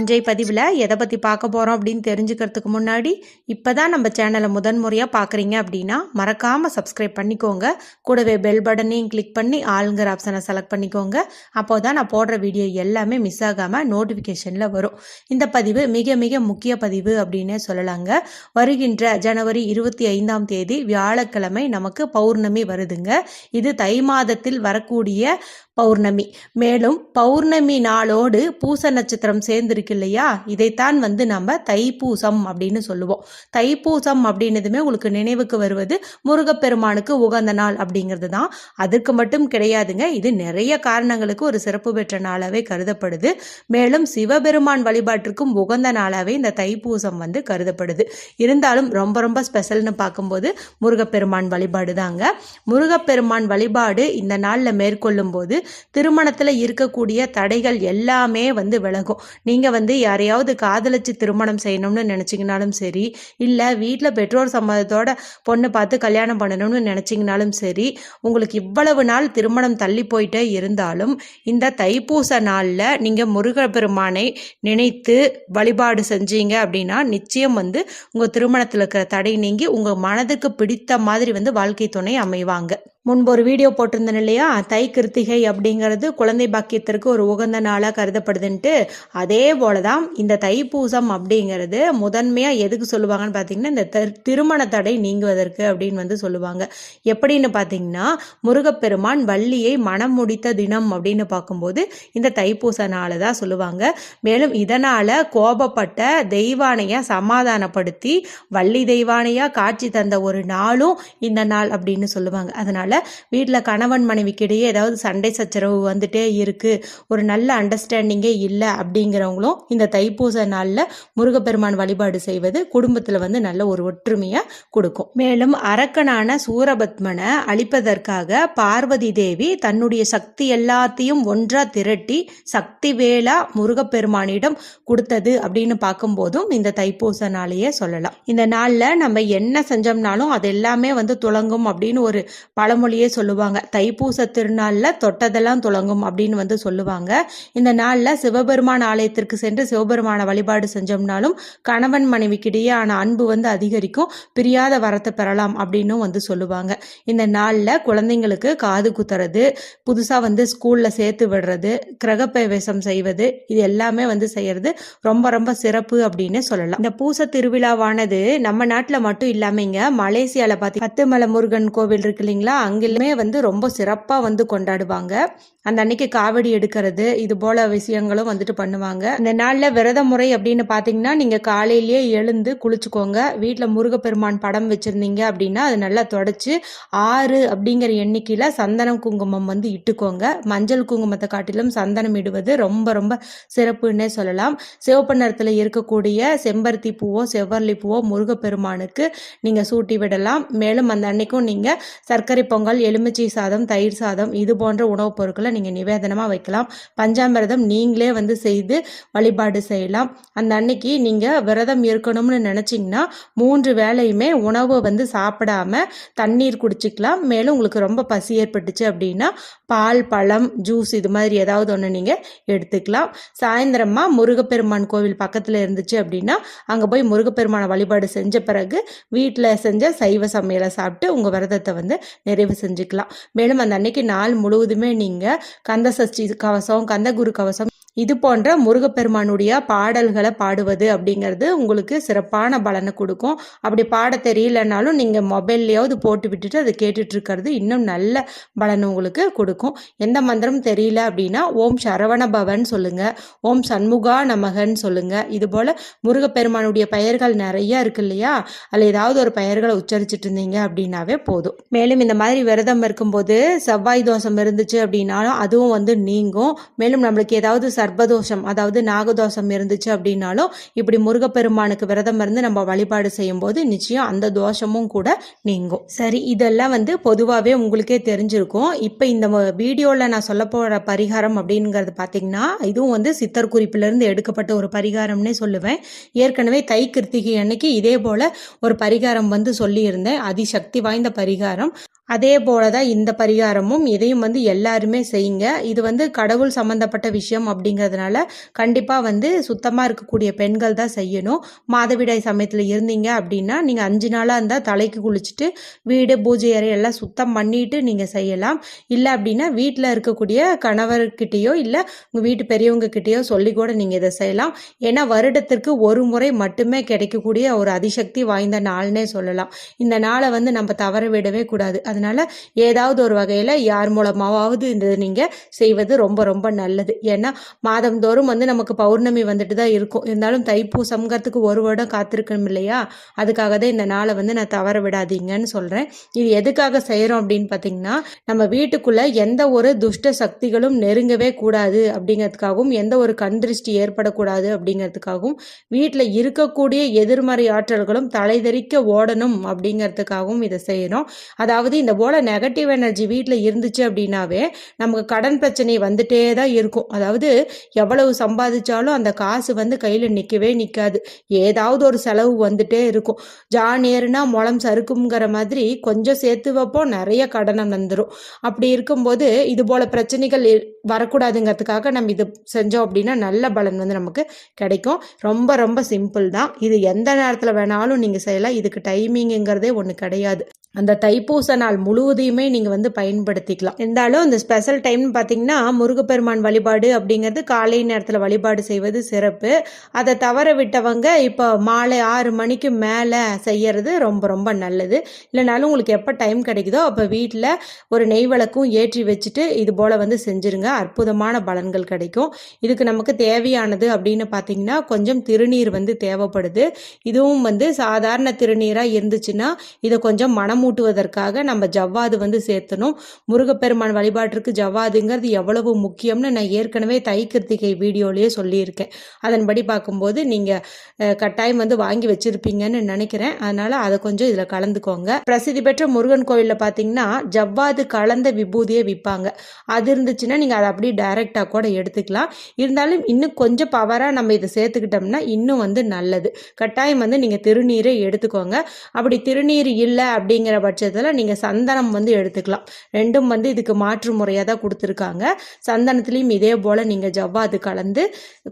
இன்றைய பதிவில் எதை பற்றி பார்க்க போகிறோம் அப்படின்னு தெரிஞ்சுக்கிறதுக்கு முன்னாடி இப்போ தான் நம்ம சேனலை முதன் முறையாக பார்க்குறீங்க அப்படின்னா மறக்காமல் சப்ஸ்கிரைப் பண்ணிக்கோங்க. கூடவே பெல் பட்டனையும் கிளிக் பண்ணி ஆளுங்கிற ஆப்ஷனை செலக்ட் பண்ணிக்கோங்க. அப்போ தான் நான் போடுற வீடியோ எல்லாமே மிஸ் ஆகாமல் நோட்டிஃபிகேஷனில் வரும். இந்த பதிவு மிக மிக முக்கிய பதிவு அப்படின்னே சொல்லலாங்க. வருகின்ற ஜனவரி இருபத்தி ஐந்தாம் தேதி வியாழக்கிழமை நமக்கு பௌர்ணமி வருதுங்க. இது தை மாதத்தில் வரக்கூடிய பௌர்ணமி. மேலும் பௌர்ணமி நாளோடு பூச நட்சத்திரம் சேர்ந்திருக்கு இருக்கு இல்லையா? இதைத்தான் வந்து நம்ம தைப்பூசம் அப்படின்னு சொல்லுவோம். தைப்பூசம் அப்படின்னதுமே உங்களுக்கு நினைவுக்கு வருவது முருகப்பெருமானுக்கு உகந்த நாள் அப்படிங்கிறது தான். அதற்கு மட்டும் கிடையாதுங்க. இது நிறைய காரணங்களுக்கு ஒரு சிறப்பு பெற்ற நாளாகவே கருதப்படுது. மேலும் சிவபெருமான் வழிபாட்டிற்கும் உகந்த நாளாகவே இந்த தைப்பூசம் வந்து கருதப்படுது. இருந்தாலும் ரொம்ப ரொம்ப ஸ்பெஷல்னு பார்க்கும்போது முருகப்பெருமான் வழிபாடு தாங்க. முருகப்பெருமான் வழிபாடு இந்த நாளில் மேற்கொள்ளும் போது திருமணத்தில் இருக்கக்கூடிய தடைகள் எல்லாமே வந்து விலகும். நீங்கள் வந்து யாரையாவது காதலிச்சு திருமணம் செய்யணும்னு நினச்சிங்கனாலும் சரி இல்லை வீட்டில் பெற்றோர் சம்மதத்தோட பொண்ணு பார்த்து கல்யாணம் பண்ணணும்னு நினச்சிங்கனாலும் சரி உங்களுக்கு இவ்வளவு நாள் திருமணம் தள்ளி போயிட்டே இருந்தாலும் இந்த தைப்பூச நாளில் நீங்கள் முருகப்பெருமானை நினைத்து வழிபாடு செஞ்சீங்க அப்படின்னா நிச்சயம் வந்து உங்கள் திருமணத்தில் இருக்கிற தடை நீங்கி உங்கள் மனதுக்கு பிடித்த மாதிரி வந்து வாழ்க்கை துணை அமைவாங்க. முன்பு ஒரு வீடியோ போட்டிருந்தேன் இல்லையா? தை கிருத்திகை அப்படிங்கிறது குழந்தை பாக்கியத்திற்கு ஒரு உகந்த நாளாக கருதப்படுதுன்ட்டு அதே போல தான் இந்த தைப்பூசம் அப்படிங்கிறது முதன்மையாக எதுக்கு சொல்லுவாங்கன்னு பார்த்தீங்கன்னா இந்த திருமண தடை நீங்குவதற்கு அப்படின்னு வந்து சொல்லுவாங்க. எப்படின்னு பார்த்தீங்கன்னா முருகப்பெருமான் வள்ளியை மனம் முடித்த தினம் அப்படின்னு பார்க்கும்போது இந்த தைப்பூச நாளை தான் சொல்லுவாங்க. மேலும் இதனால் கோபப்பட்ட தெய்வானையை சமாதானப்படுத்தி வள்ளி தெய்வானையாக காட்சி தந்த ஒரு நாளும் இந்த நாள் அப்படின்னு சொல்லுவாங்க. அதனால் வீட்டில் கணவன் மனைவிக்கிடையே ஏதாவது சண்டை சச்சரவு வந்துட்டே இருக்குது ஒரு நல்ல அண்டர்ஸ்டாண்டிங்கே இல்லை அப்படிங்கிறவங்களும் இந்த தைப்பூச நாளில் முருகப்பெருமான் வழிபாடு செய்வது குடும்பத்தில் வந்து நல்ல ஒரு ஒற்றுமையாக கொடுக்கும். மேலும் அரக்கனான சூரபத்மனை அழிப்பதற்காக பார்வதி தேவி தன்னுடைய சக்தி எல்லாத்தையும் ஒன்றா திரட்டி சக்தி வேளா முருகப்பெருமானிடம் கொடுத்தது அப்படின்னு பார்க்கும்போதும் இந்த தைப்பூச நாளையே சொல்லலாம். இந்த நாளில் நம்ம என்ன செஞ்சோம்னாலும் அது எல்லாமே வந்து துளங்கும் அப்படின்னு ஒரு பழமொழி பழமொழியே சொல்லுவாங்க. தைப்பூச திருநாளில் தொட்டதெல்லாம் துளங்கும் அப்படின்னு வந்து சொல்லுவாங்க. இந்த நாளில் சிவபெருமான் ஆலயத்திற்கு சென்று சிவபெருமான வழிபாடு செஞ்சோம்னாலும் கணவன் மனைவிக்கிடையே ஆன அன்பு வந்து அதிகரிக்கும். பிரியாத வரத்தை பெறலாம் அப்படின்னும் வந்து சொல்லுவாங்க. இந்த நாளில் குழந்தைங்களுக்கு காது குத்துறது புதுசாக வந்து ஸ்கூலில் சேர்த்து விடுறது கிரகப்பிரவேசம் செய்வது இது எல்லாமே வந்து செய்யறது ரொம்ப ரொம்ப சிறப்பு அப்படின்னு சொல்லலாம். இந்த பூச திருவிழாவானது நம்ம நாட்டில் மட்டும் இல்லாமல் இங்கே மலேசியாவில் பார்த்தி பத்துமலை முருகன் கோவில் இருக்கு இல்லைங்களா? அங்கேயுமே வந்து ரொம்ப சிறப்பாக வந்து கொண்டாடுவாங்க. அந்த அன்னைக்கு காவடி எடுக்கிறது இது போல விஷயங்களும் வந்துட்டு பண்ணுவாங்க. இந்த நாளில் விரத முறை அப்படின்னு பார்த்தீங்கன்னா நீங்கள் காலையிலேயே எழுந்து குளிச்சுக்கோங்க. வீட்டில் முருகப்பெருமான் படம் வச்சுருந்தீங்க அப்படின்னா அது நல்லா தொடச்சி ஆறு அப்படிங்கிற எண்ணிக்கையில் சந்தனம் குங்குமம் வந்து இட்டுக்கோங்க. மஞ்சள் குங்குமத்தை காட்டிலும் சந்தனம் இடுவது ரொம்ப ரொம்ப சிறப்புன்னே சொல்லலாம். சிவப்பு நிறத்தில் இருக்கக்கூடிய செம்பருத்தி பூவோ செவ்வரளி பூவோ முருகப்பெருமானுக்கு நீங்கள் சூட்டி விடலாம். மேலும் அந்த அன்னைக்கும் நீங்கள் சர்க்கரை பொங்கல் எலுமிச்சை சாதம் தயிர் சாதம் இது போன்ற உணவுப் பொருட்களை நீங்கள் நிவேதனமாக வைக்கலாம். பஞ்சாமிரதம் நீங்களே வந்து செய்து வழிபாடு செய்யலாம். அந்த அன்னைக்கு நீங்கள் விரதம் இருக்கணும்னு நினச்சிங்கன்னா மூன்று வேலையுமே உணவு வந்து சாப்பிடாம தண்ணீர் குடிச்சிக்கலாம். மேலும் உங்களுக்கு ரொம்ப பசி ஏற்பட்டுச்சு அப்படின்னா பால் பழம் ஜூஸ் இது மாதிரி ஏதாவது ஒன்று நீங்கள் எடுத்துக்கலாம். சாயந்தரமாக முருகப்பெருமான் கோவில் பக்கத்தில் இருந்துச்சு அப்படின்னா அங்கே போய் முருகப்பெருமானை வழிபாடு செஞ்ச பிறகு வீட்டில் செஞ்ச சைவ சமையலை சாப்பிட்டு உங்கள் விரதத்தை வந்து நிறைவு செஞ்சுக்கலாம். மேலும் அந்த அன்னைக்கு நாள் முழுவதுமே நீங்கள் கந்த சஷ்டி கவசம் கந்த குரு கவசம் இது போன்ற முருகப்பெருமானுடைய பாடல்களை பாடுவது அப்படிங்கிறது உங்களுக்கு சிறப்பான பலனை கொடுக்கும். அப்படி பாட தெரியலனாலும் நீங்கள் மொபைல்லையாவது போட்டு விட்டுட்டு அதை கேட்டுட்ருக்கிறது இன்னும் நல்ல பலன் உங்களுக்கு கொடுக்கும். எந்த மந்திரம் தெரியல அப்படின்னா ஓம் சரவண பவன் சொல்லுங்கள் ஓம் சண்முகா நமகன்னு சொல்லுங்கள் இது போல் முருகப்பெருமானுடைய பெயர்கள் நிறைய இருக்கு இல்லையா? அதில் ஏதாவது ஒரு பெயர்களை உச்சரிச்சிட்டு இருந்தீங்க அப்படின்னாவே போதும். மேலும் இந்த மாதிரி விரதம் இருக்கும்போது செவ்வாய் தோஷம் இருந்துச்சு அப்படின்னாலும் அதுவும் வந்து நீங்கும். மேலும் நம்மளுக்கு ஏதாவது சர்ப்பதோஷம் அதாவது நாகதோஷம் இருந்துச்சு அப்படின்னாலும் இப்படி முருகப்பெருமானுக்கு விரதம் இருந்து நம்ம வழிபாடு செய்யும்போது நிச்சயம் அந்த தோஷமும் கூட நீங்கும். சரி இதெல்லாம் வந்து பொதுவாகவே உங்களுக்கே தெரிஞ்சிருக்கும். இப்போ இந்த வீடியோவில் நான் சொல்ல போகிற பரிகாரம் அப்படிங்கிறது பார்த்தீங்கன்னா இதுவும் வந்து சித்தர் குறிப்பிலிருந்து எடுக்கப்பட்ட ஒரு பரிகாரம்னே சொல்லுவேன். ஏற்கனவே தை கிருத்திகை அன்னைக்கு இதே போல் ஒரு பரிகாரம் வந்து சொல்லியிருந்தேன். அதிசக்தி வாய்ந்த பரிகாரம். அதே போல தான் இந்த பரிகாரமும் இதையும் வந்து எல்லாருமே செய்யுங்க. இது வந்து கடவுள் சம்மந்தப்பட்ட விஷயம் அப்படிங்கிறதுனால கண்டிப்பாக வந்து சுத்தமாக இருக்கக்கூடிய பெண்கள் தான் செய்யணும். மாதவிடாய் சமயத்தில் இருந்தீங்க அப்படின்னா நீங்கள் அஞ்சு நாளாக இருந்தால் தலைக்கு குளிச்சுட்டு வீடு பூஜை அறை எல்லாம் சுத்தம் பண்ணிட்டு நீங்கள் செய்யலாம். இல்லை அப்படின்னா வீட்டில் இருக்கக்கூடிய கணவர்கிட்டேயோ இல்லை உங்கள் வீட்டு பெரியவங்க கிட்டேயோ சொல்லி கூட நீங்கள் இதை செய்யலாம். ஏன்னா வருடத்திற்கு ஒரு முறை மட்டுமே கிடைக்கக்கூடிய ஒரு அதிசக்தி வாய்ந்த நாள்னே சொல்லலாம். இந்த நாளை வந்து நம்ம தவற விடவே கூடாது. அதனால ஏதாவது ஒரு வகையில் யார் மூலமாவது இந்த நீங்கள் செய்வது ரொம்ப ரொம்ப நல்லது. ஏன்னா மாதந்தோறும் வந்து நமக்கு பௌர்ணமி வந்துட்டு தான் இருக்கும். இருந்தாலும் தைப்பூசம்ங்கிறதுக்கு ஒரு வருடம் காத்திருக்கணும் இல்லையா? அதுக்காக தான் இந்த நாளை வந்து நான் தவற விடாதீங்கன்னு சொல்கிறேன் இது எதுக்காக செய்கிறோம் அப்படின்னு பார்த்தீங்கன்னா நம்ம வீட்டுக்குள்ளே எந்த ஒரு துஷ்ட சக்திகளும் நெருங்கவே கூடாது அப்படிங்கிறதுக்காகவும் எந்த ஒரு கண் திருஷ்டி ஏற்படக்கூடாது அப்படிங்கிறதுக்காகவும் வீட்டில் இருக்கக்கூடிய எதிர்மறை ஆற்றல்களும் தலைதெறிக்க ஓடணும் அப்படிங்கிறதுக்காகவும் இதை செய்கிறோம் அதாவது இந்த போல் நெகட்டிவ் எனர்ஜி வீட்டில் இருந்துச்சு அப்படின்னாவே நமக்கு கடன் பிரச்சனை வந்துட்டே தான் இருக்கும். அதாவது எவ்வளவு சம்பாதிச்சாலும் அந்த காசு வந்து கையில் நிற்கவே நிற்காது ஏதாவது ஒரு செலவு வந்துட்டே இருக்கும். ஜா முளம் சறுக்குங்கிற மாதிரி கொஞ்சம் சேர்த்து வைப்போம் நிறைய கடனை வந்துடும் அப்படி இருக்கும்போது இது போல் பிரச்சனைகள் வரக்கூடாதுங்கிறதுக்காக நம்ம இது செஞ்சோம் அப்படின்னா நல்ல பலன் வந்து நமக்கு கிடைக்கும். ரொம்ப ரொம்ப சிம்பிள் தான். இது எந்த நேரத்தில் வேணாலும் நீங்கள் செய்யலாம். இதுக்கு டைமிங்குங்கிறதே ஒன்று கிடையாது. அந்த தைப்பூச நாள் முழுவதையுமே நீங்கள் வந்து பயன்படுத்திக்கலாம். இருந்தாலும் இந்த ஸ்பெஷல் டைம்னு பார்த்தீங்கன்னா முருகப்பெருமான் வழிபாடு அப்படிங்கிறது காலை நேரத்தில் வழிபாடு செய்வது சிறப்பு. அதை தவற விட்டவங்க இப்போ மாலை ஆறு மணிக்கு மேலே செய்யறது ரொம்ப ரொம்ப நல்லது. இல்லைனாலும் உங்களுக்கு எப்போ டைம் கிடைக்குதோ அப்போ வீட்டில் ஒரு நெய் விளக்கும் ஏற்றி வச்சுட்டு இது போல் வந்து செஞ்சுருங்க. அற்புதமான பலன்கள் கிடைக்கும். இதுக்கு நமக்கு தேவையானது அப்படின்னு பார்த்தீங்கன்னா கொஞ்சம் திருநீர் வந்து தேவைப்படுது. இதுவும் வந்து சாதாரண திருநீராக இருந்துச்சுன்னா இதை கொஞ்சம் மனமூட்டுவதற்காக நம்ம ஜவ்வாது வந்து சேர்த்தணும். முருகப்பெருமான் வழிபாட்டிற்கு ஜவ்வாதுங்கிறது எவ்வளவு முக்கியம்னு நான் ஏற்கனவே தை கிருத்திகை வீடியோலேயே சொல்லியிருக்கேன். அதன்படி பார்க்கும்போது நீங்கள் கட்டாயம் வந்து வாங்கி வச்சிருப்பீங்கன்னு நினைக்கிறேன். அதனால் அதை கொஞ்சம் இதில் கலந்துக்கோங்க. பிரசித்தி பெற்ற முருகன் கோவிலில் பார்த்தீங்கன்னா ஜவ்வாது கலந்த விபூதியை விற்பாங்க. அது இருந்துச்சுன்னா நீங்கள் அதை அப்படியே டைரெக்டாக கூட எடுத்துக்கலாம். இருந்தாலும் இன்னும் கொஞ்சம் பவராக நம்ம இதை சேர்த்துக்கிட்டோம்னா இன்னும் வந்து நல்லது. கட்டாயம் வந்து நீங்கள் திருநீரை எடுத்துக்கோங்க. அப்படி திருநீர் இல்லை அப்படிங்கிற பட்சத்தில் நீங்கள் சந்தனம் வந்து எடுத்துக்கலாம். ரெண்டும் வந்து இதுக்கு மாற்று முறையாக தான் கொடுத்துருக்காங்க. சந்தனத்துலேயும் இதே போல் நீங்கள் ஜவ்வாது கலந்து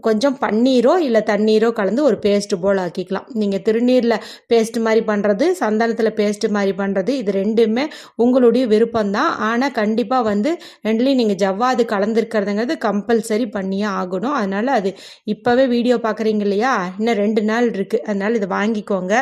கொஞ்சம் பன்னீரோ இல்லை தண்ணீரோ கலந்து ஒரு பேஸ்ட் போல் ஆக்கிக்கலாம். நீங்கள் திருநீரில் பேஸ்ட் மாதிரி பண்ணுறது சந்தனத்தில் பேஸ்ட் மாதிரி பண்ணுறது இது ரெண்டுமே உங்களுடைய விருப்பம்தான் ஆனால் கண்டிப்பாக வந்து ரெண்டுலேயும் நீங்கள் ஜவ்வாது கலந்துருக்கிறதுங்கிறது கம்பல்சரி பண்ணியே ஆகணும். அதனால் அது இப்போவே வீடியோ பார்க்குறீங்க இல்லையா? இன்னும் ரெண்டு நாள் இருக்குது அதனால் இதை வாங்கிக்கோங்க.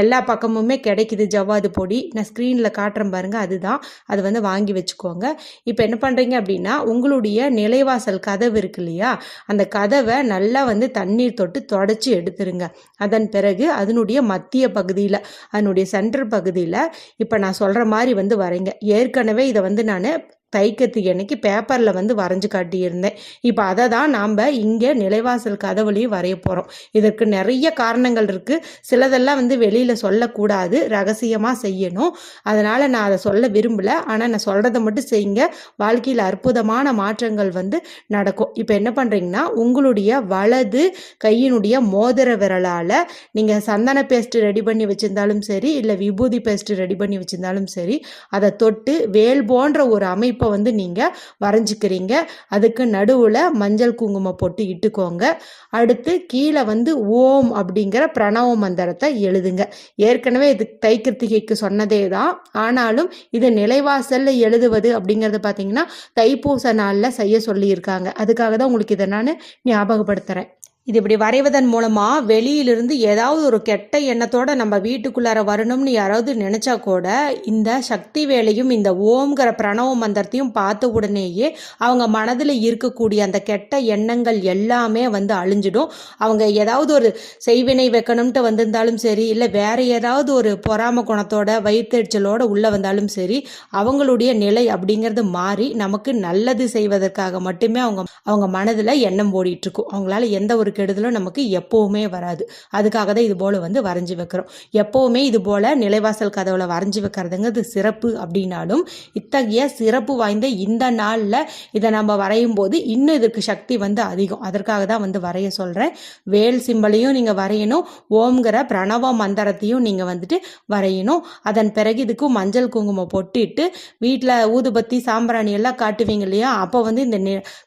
எல்லா பக்கமுமே கிடைக்குது ஜவ்வாது பொடி. நான் ஸ்க்ரீனில் காட்டுறேன் பாருங்கள் அதுதான். அது வந்து வாங்கி வச்சுக்கோங்க. இப்போ என்ன பண்ணுறீங்க அப்படின்னா உங்களுடைய நிலைவாசல் கதவு இருக்கு இல்லையா? அந்த கதவை நல்லா வந்து தண்ணீர் தொட்டு தொடச்சி எடுத்துருங்க. அதன் பிறகு அதனுடைய மத்திய பகுதியில் அதனுடைய சென்டர் பகுதியில் இப்போ நான் சொல்கிற மாதிரி வந்து வரைங்க ஏற்கனவே இதை வந்து நான் தைக்கத்துக்கு அன்னைக்கு பேப்பரில் வந்து வரைஞ்சு காட்டியிருந்தேன். இப்போ அதை தான் நாம் இங்கே நிலைவாசல் கதவுலையும் வரைய போகிறோம் இதற்கு நிறைய காரணங்கள் இருக்குது சிலதெல்லாம் வந்து வெளியில் சொல்லக்கூடாது. ரகசியமாக செய்யணும். அதனால் நான் அதை சொல்ல விரும்பலை. ஆனால் நான் சொல்கிறத மட்டும் செய்யுங்க. வாழ்க்கையில் அற்புதமான மாற்றங்கள் வந்து நடக்கும். இப்போ என்ன பண்ணுறீங்கன்னா உங்களுடைய வலது கையினுடைய மோதிர விரலால் நீங்கள் சந்தன பேஸ்ட் ரெடி பண்ணி வச்சுருந்தாலும் சரி இல்லை விபூதி பேஸ்ட் ரெடி பண்ணி வச்சுருந்தாலும் சரி அதை தொட்டு வேல் போன்ற ஒரு அமைப்பு வந்து நீங்கள் வரைஞ்சிக்கிறீங்க. அதுக்கு நடுவில் மஞ்சள் குங்குமம் போட்டு இட்டுக்கோங்க. அடுத்து கீழே வந்து ஓம் அப்படிங்கிற பிரணவ மந்திரத்தை எழுதுங்க. ஏற்கனவே இது தைக்கிருத்திகைக்கு சொன்னதே தான். ஆனாலும் இது நிலைவாசலில் எழுதுவது அப்படிங்கிறது பார்த்தீங்கன்னா தைப்பூச நாளில் செய்ய சொல்லியிருக்காங்க. அதுக்காக தான் உங்களுக்கு இதை நான் ஞாபகப்படுத்துகிறேன் இது இப்படி வரைவதன் மூலமாக வெளியிலிருந்து ஏதாவது ஒரு கெட்ட எண்ணத்தோட நம்ம வீட்டுக்குள்ளார வரணும்னு யாராவது நினச்சா கூட இந்த சக்தி வேலையும் இந்த ஓம்ங்கிற பிரணவ மந்திரத்தையும் பார்த்த உடனேயே அவங்க மனதில் இருக்கக்கூடிய அந்த கெட்ட எண்ணங்கள் எல்லாமே வந்து அழிஞ்சிடும். அவங்க ஏதாவது ஒரு செய்வினை வைக்கணும்ட்டு வந்திருந்தாலும் சரி இல்லை வேற ஏதாவது ஒரு பொறாம குணத்தோட வயிற்றுச்சலோட உள்ளே வந்தாலும் சரி அவங்களுடைய நிலை அப்படிங்கிறது மாறி நமக்கு நல்லது செய்வதற்காக மட்டுமே அவங்க அவங்க மனதில் எண்ணம் ஓடிட்டு இருக்கும். அவங்களால எந்த ஒரு கெடுதலும் நமக்கு எப்போவுமே வராது. அதுக்காக தான் இது போல் வந்து வரைஞ்சி வைக்கிறோம். எப்போவுமே இது போல் நிலைவாசல் கதவுல வரைஞ்சி வைக்கிறதுங்கிறது சிறப்பு அப்படின்னாலும் இத்தகைய சிறப்பு வாய்ந்த இந்த நாளில் இதை நம்ம வரையும் போது இன்னும் இதுக்கு சக்தி வந்து அதிகம். அதற்காக தான் வந்து வரைய சொல்கிறேன் வேல் சிம்பலையும் நீங்கள் வரையணும். ஓம்ங்கிற பிரணவ மந்திரத்தையும் நீங்கள் வந்துட்டு வரையணும். அதன் பிறகு இதுக்கு மஞ்சள் குங்குமம் பொட்டிட்டு வீட்டில் ஊதுபத்தி சாம்பிராணி எல்லாம் காட்டுவீங்க இல்லையா? அப்போ வந்து இந்த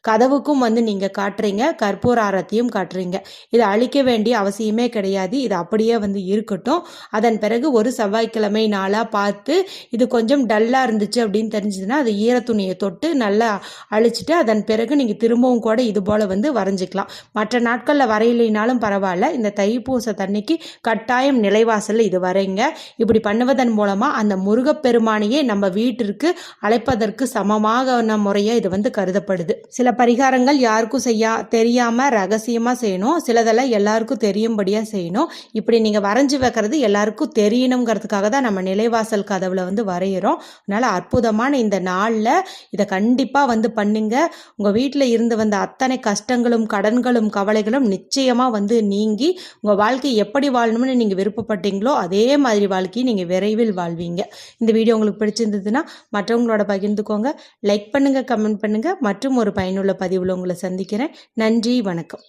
கதவுக்கும் வந்து நீங்கள் காட்டுறீங்க. கற்பூர ஆரத்தையும் காட்டுறீங்க. இதை அழிக்க வேண்டிய அவசியமே கிடையாது. இது அப்படியே வந்து இருக்கட்டும். அதன் பிறகு ஒரு செவ்வாய்க்கிழமை நாளாக பார்த்து இது கொஞ்சம் டல்லாக இருந்துச்சு அப்படின்னு தெரிஞ்சதுன்னா அது ஈரத்துணியை தொட்டு நல்லா அழிச்சிட்டு அதன் பிறகு நீங்கள் திரும்பவும் கூட இது போல் வந்து வரைஞ்சிக்கலாம். மற்ற நாட்களில் வரையலைனாலும் பரவாயில்ல. இந்த தைப்பூச தண்ணிக்கு கட்டாயம் நிலைவாசலில் இது வரைங்க. இப்படி பண்ணுவதன் மூலமாக அந்த முருகப்பெருமானையே நம்ம வீட்டிற்கு அழைப்பதற்கு சமமாக முறையாக இது வந்து கருதப்படுது. சில பரிகாரங்கள் யாருக்கும் செய்யா தெரியாமல் ரகசியமாக செய்யணும். சிலதெல்லாம் எல்லாருக்கும் தெரியும்படியாக செய்யணும். இப்படி நீங்கள் வரைஞ்சி வைக்கிறது எல்லாருக்கும் தெரியணுங்கிறதுக்காக தான் நம்ம நிலைவாசல் கதவில் வந்து வரைகிறோம் அதனால் அற்புதமான இந்த நாளில் இதை கண்டிப்பாக வந்து பண்ணுங்க. உங்கள் வீட்டில் இருந்து வந்த அத்தனை கஷ்டங்களும் கடன்களும் கவலைகளும் நிச்சயமாக வந்து நீங்கி உங்கள் வாழ்க்கை எப்படி வாழணும்னு நீங்கள் விருப்பப்பட்டீங்களோ அதே மாதிரி வாழ்க்கையை நீங்கள் விரைவில் வாழ்வீங்க. இந்த வீடியோ உங்களுக்கு பிடிச்சிருந்ததுன்னா மற்றவங்களோட பகிர்ந்துக்கோங்க. லைக் பண்ணுங்கள் கமெண்ட் பண்ணுங்கள் மற்றும் ஒரு பயனுள்ள பதிவில் உங்களை சந்திக்கிறேன். நன்றி வணக்கம்.